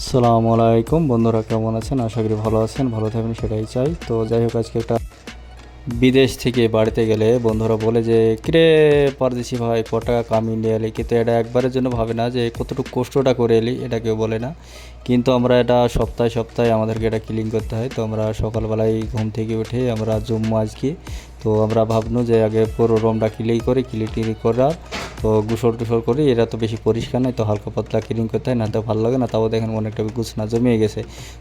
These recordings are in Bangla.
সালামু আলাইকুম। বন্ধুরা, কেমন আছেন? আশা করি ভালো আছেন, ভালো থাকবেন, সেটাই চাই। তো যাই হোক, আজকে একটা বিদেশ থেকে বাড়িতে গেলে বন্ধুরা বলে যে, কিরে পারদেশি ভাই ক টাকা কামিয়ে নিয়ে এলি? কিন্তু এটা একবারের জন্য ভাবে না যে, কতটুকু কষ্টটা করে এলি, এটা কেউ বলে না। কিন্তু আমরা এটা সপ্তাহে সপ্তাহে আমাদেরকে এটা ক্লিন করতে হয়। তো আমরা সকালবেলায় ঘুম থেকে উঠে আমরা জম্মু আজকে। তো আমরা ভাবনু যে, আগে পুরো রুমটা ক্লিন করে ক্লিন করার। তো গুসল টুসল করি, এরা তো বেশি পরিষ্কার নয়, তো হালকা পাতলা ক্লিন করতে হয় না তো ভালো লাগে না, তাও দেখেন অনেকটা গুছনা জমিয়ে গেছে।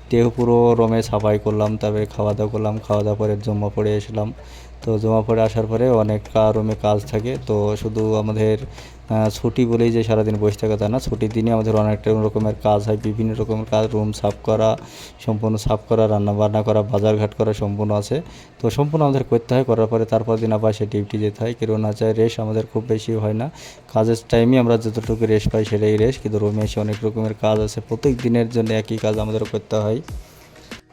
তেও পুরো রমে সাফাই করলাম, তারপরে খাওয়া দাওয়া করলাম, খাওয়া দাওয়া পরে জমা পড়ে এসলাম। তো জমা পড়ে আসার পরে অনেক রুমে কাজ থাকে। তো শুধু আমাদের ছুটি বলেই যে সারাদিন বসে থাকা তা না, ছুটির দিনে আমাদের অনেকটা রকমের কাজ হয়, বিভিন্ন রকমের কাজ রুম সাফ করা, সম্পূর্ণ সাফ করা, রান্না বান্না করা, বাজারঘাট করা সম্পূর্ণ আছে। তো সম্পূর্ণ আমাদের করতে হয়, করার পরে তারপর দিন আবার সে ডিউটি যেতে হয়। কেউ না চায় রেস্ট আমাদের খুব বেশি হয় না। কাজের টাইমে আমরা যতটুকু রেস্ট পাই সেটাই রেস্ট কিন্তু রুমে এসে অনেক রকমের কাজ আছে। প্রত্যেক দিনের জন্য একই কাজ আমাদের করতে হয়।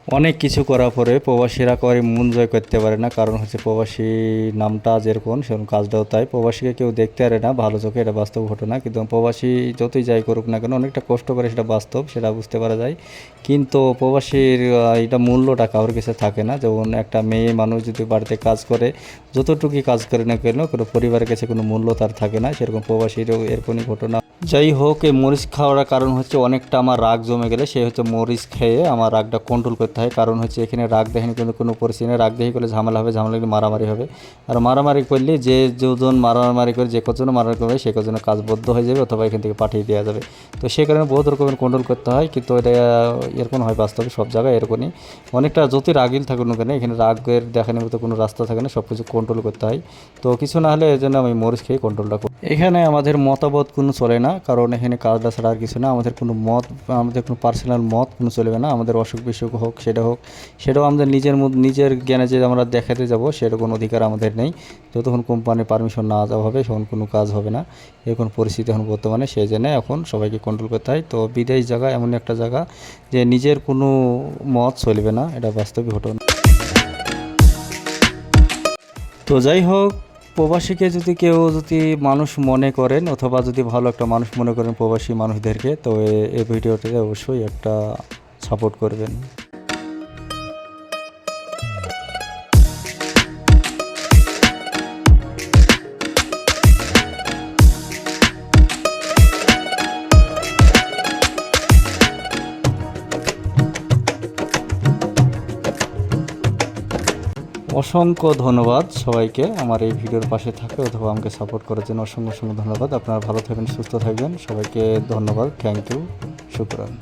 অনেক কিছু করার পরে প্রবাসীরা করে মন জয় করতে পারে না। কারণ হচ্ছে প্রবাসী নামটা যেরকম, সেরকম কাজটাও তাই। প্রবাসীকে কেউ দেখতে পারে না, ভালো চোখে এটা বাস্তব ঘটনা কিন্তু প্রবাসী যতই যাই করুক না কেন, অনেকটা কষ্ট করে সেটা বাস্তব, সেটা বুঝতে পারা যায়। কিন্তু প্রবাসীর এটা মূল্যটা কারোর কাছে থাকে না। যেমন একটা মেয়ে মানুষ যদি বাড়িতে কাজ করে, যতটুকুই কাজ করে না কেন, কোনো পরিবারের কাছে কোনো মূল্য তার থাকে না। সেরকম প্রবাসীরও এরকমই ঘটনা। যাই হোক, এই মরিচ খাওয়ার কারণ হচ্ছে অনেকটা আমার রাগ জমে গেলে, সে হচ্ছে মরিচ খেয়ে আমার রাগটা কন্ট্রোল করতে হয় কারণ হচ্ছে এখানে রাগ দেখেন কিন্তু কোনো পরিস্থিতি রাগ দেখি করলে ঝামেলা হবে, ঝামেলা হলে মারামারি হবে। আর মারামারি করলে যে দুজন মারামারি করে যে কজন মারামারি করবে, সে কজনের কাজ বদ্ধ হয়ে যাবে অথবা এখান থেকে পাঠিয়ে দেওয়া যাবে। তো সে কারণে বহুত রকমের কন্ট্রোল করতে হয়, কিন্তু এটা এরকম হয় বাস্তবে সব জায়গায় এরকমই। অনেকটা যতই রাগিল থাকুন কেন, এখানে রাগের দেখানোর মতো কোনো রাস্তা থাকে না সব কিছু কন্ট্রোল করতে হয়। তো কিছু না হলে এই জন্য আমি মরিচ খেয়ে কন্ট্রোলটা করি। এখানে আমাদের মতামত কোনো চলে না, কারণ এখানে কাজটা ছাড়া আর কিছু না। আমাদের কোনো মত, আমাদের কোনো পার্সোনাল মত কোনো চলবে না। আমাদের অসুখ বিসুখ হোক সেটা হোক। সেটাও আমাদের নিজের নিজের জ্ঞানে যে আমরা দেখাতে যাব, সেটা কোনো অধিকার আমাদের নেই। যতক্ষণ কোম্পানির পারমিশন না দেওয়া হবে, তখন কোনো কাজ হবে না। এরকম পরিস্থিতি এখন বর্তমানে, সেই জন্য এখন সবাইকে কন্ট্রোল করতে হয়। তো বিদেশ জায়গা এমন একটা জায়গা যে নিজের কোনো মত চলবে না, এটা বাস্তবিক ঘটনা। তো যাই হোক, প্রবাসীকে যদি কেউ যদি মানুষ মনে করেন, অথবা যদি ভালো একটা মানুষ মনে করেন প্রবাসী মানুষদেরকে, তো এই ভিডিওটিতে অবশ্যই একটা সাপোর্ট করবেন। অসংখ্য ধন্যবাদ সবাইকে আমার এই ভিডিওর পাশে থাকে অথবা আমাকে সাপোর্ট করার জন্য অসংখ্য অসংখ্য ধন্যবাদ। আপনারা ভালো থাকবেন, সুস্থ থাকবেন। সবাইকে ধন্যবাদ। Thank you শুক্রান।